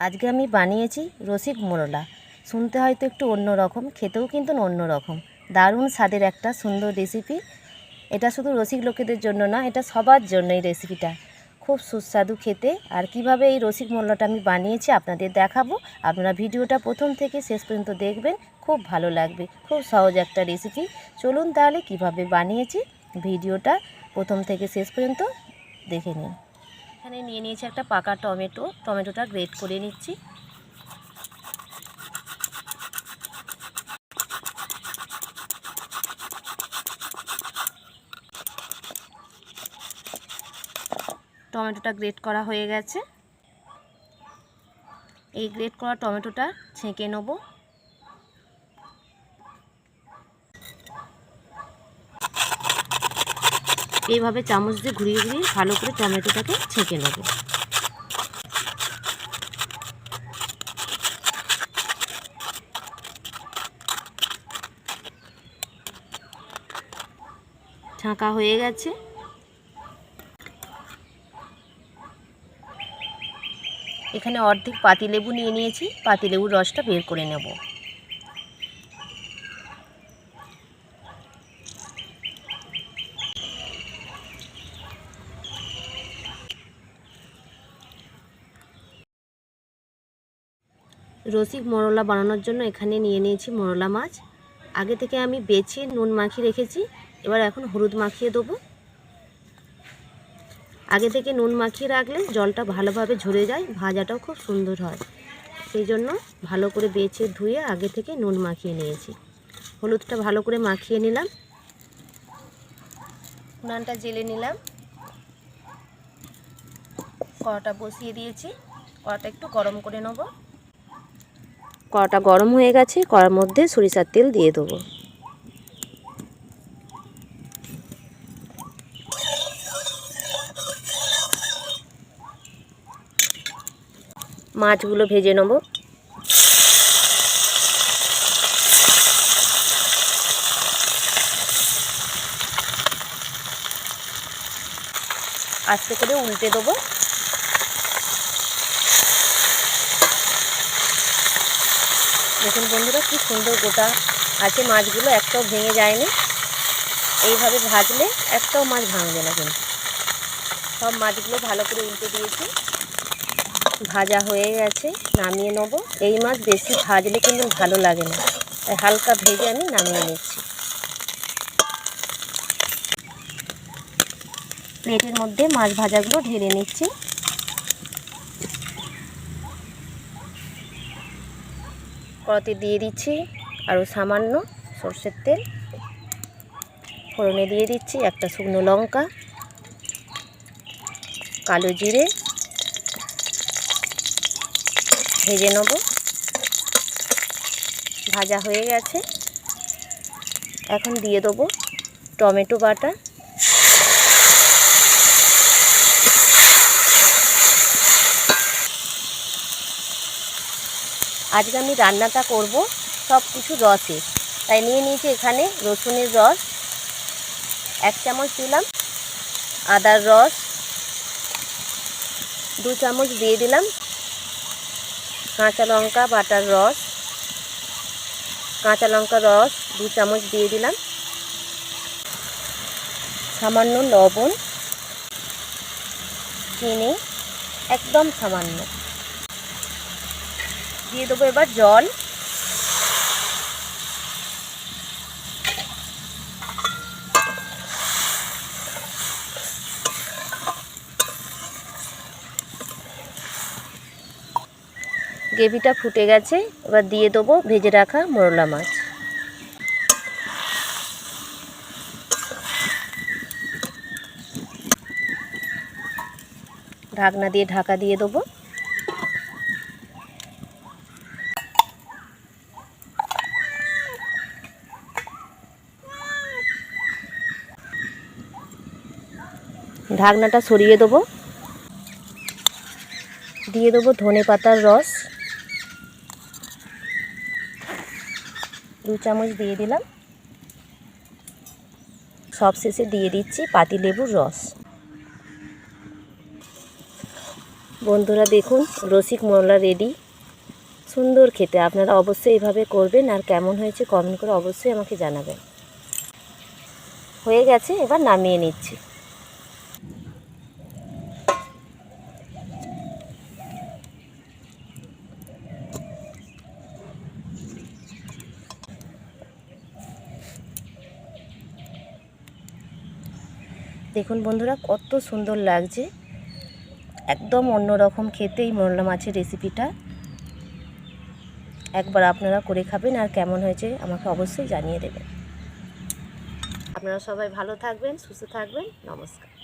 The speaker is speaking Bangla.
আজকে আমি বানিয়েছি রসিক মোরলা। শুনতে হয়তো একটু অন্য রকম খেতেও কিন্তু অন্য রকম দারুণ স্বাদের একটা সুন্দর রেসিপি এটা শুধু রসিক লোকেদের জন্য না, এটা সবার জন্য এই রেসিপিটা খুব সুস্বাদু খেতে। আর কীভাবে এই রসিক মোল্লাটা আমি বানিয়েছি আপনাদের দেখাবো। আপনারা ভিডিওটা প্রথম থেকে শেষ পর্যন্ত দেখবেন, খুব ভালো লাগবে। খুব সহজ একটা রেসিপি চলুন তাহলে কীভাবে বানিয়েছি ভিডিওটা প্রথম থেকে শেষ পর্যন্ত দেখে নিন। এখানে নিয়ে নিয়েছি একটা পাকা টমেটো। টমেটোটা গ্রেট করে নিচ্ছি। টমেটোটা গ্রেট করা হয়ে গেছে। এই গ্রেট করা টমেটোটা ছেঁকে নেব। এইভাবে চামচ দিয়ে ঘুরিয়ে ঘুরিয়ে ভালো করে টমেটোটাকে ছেঁকে নেব। ছাঁকা হয়ে গেছে। এখানে অর্ধেক পাতিলেবু নিয়ে নিয়েছি, পাতিলেবুর রসটা বের করে নেব। রসিক মরলা বানানোর জন্য এখানে নিয়ে নিয়েছি মরলা মাছ। আগে থেকে আমি বেছে নুন মাখিয়ে রেখেছি, এবার এখন হলুদ মাখিয়ে দেবো। আগে থেকে নুন মাখিয়ে রাখলে জলটা ভালোভাবে ঝরে যায়, ভাজাটাও খুব সুন্দর হয়। সেই জন্য ভালো করে বেছে ধুয়ে আগে থেকে নুন মাখিয়ে নিয়েছি। হলুদটা ভালো করে মাখিয়ে নিলাম। উনানটা জেলে নিলাম। কড়াটা বসিয়ে দিয়েছি। কড়াটা একটু গরম করে নেব। কড়াটা গরম হয়ে গেছে, কড়ার মধ্যে সরিষার তেল দিয়ে দেবো। মাছগুলো ভেজে নেব। আস্তে করে উল্টে দেবো। দেখুন বন্ধুরা, কি সুন্দর গোটা আছে মাছগুলো, একটাও ভেঙে যায়নি। এইভাবে ভাজলে একটাও মাছ ভাঙবে না কিন্তু। সব মাছগুলো ভালো করে উল্টে দিয়েছি। ভাজা হয়ে গেছে, নামিয়ে নেব। এই মাছ বেশি ভাজলে কিন্তু ভালো লাগে না। তাই হালকা ভেজে আমি নামিয়ে নিচ্ছি। প্লেটের মধ্যে মাছ ভাজাগুলো ঢেলে নিচ্ছি। কড়াতে দিয়ে দিচ্ছি আরও সামান্য সর্ষের তেল। ফোড়নে দিয়ে দিচ্ছি একটা শুকনো লঙ্কা, কালো জিরে, ভেজে নেব। ভাজা হয়ে গেছে। এখন দিয়ে দেবো টমেটো বাটা। আজকে আমি রান্নাটা করব সব কিছু রসে। তাই নিয়ে নিয়েছি এখানে রসুনের রস, এক চামচ দিলাম আদার রস, দু চামচ দিয়ে দিলাম কাঁচা লঙ্কা বাটার রস, কাঁচা লঙ্কা রস দু চামচ দিয়ে দিলাম, সামান্য লবণ, চিনি, একদম সামান্য। দিয়ে দেবো এবার জল। গ্রেভিটা ফুটে গেছে, এবার দিয়ে দেবো ভেজে রাখা মোরলা মাছ। ঢাকনা দিয়ে ঢাকা দিয়ে দেবো। ঢাকনাটা সরিয়ে দেবো। দিয়ে দেবো ধনে পাতার রস। দু চামচ দিয়ে দিলাম। সব শেষে দিয়ে দিচ্ছি পাতিলেবুর রস। বন্ধুরা দেখুন, রসিক মোরলা রেডি। সুন্দর খেতে, আপনারা অবশ্যই এইভাবে করবেন আর কেমন হয়েছে কমেন্ট করে অবশ্যই আমাকে জানাবেন। হয়ে গেছে, এবার নামিয়ে নিচ্ছি। দেখুন বন্ধুরা, কত সুন্দর লাগছে। একদম অন্যরকম খেতে এই মোরলা মাছের রেসিপিটা একবার আপনারা করে খাবেন আর কেমন হয়েছে আমাকে অবশ্যই জানিয়ে দেবেন। আপনারা সবাই ভালো থাকবেন, সুস্থ থাকবেন, নমস্কার।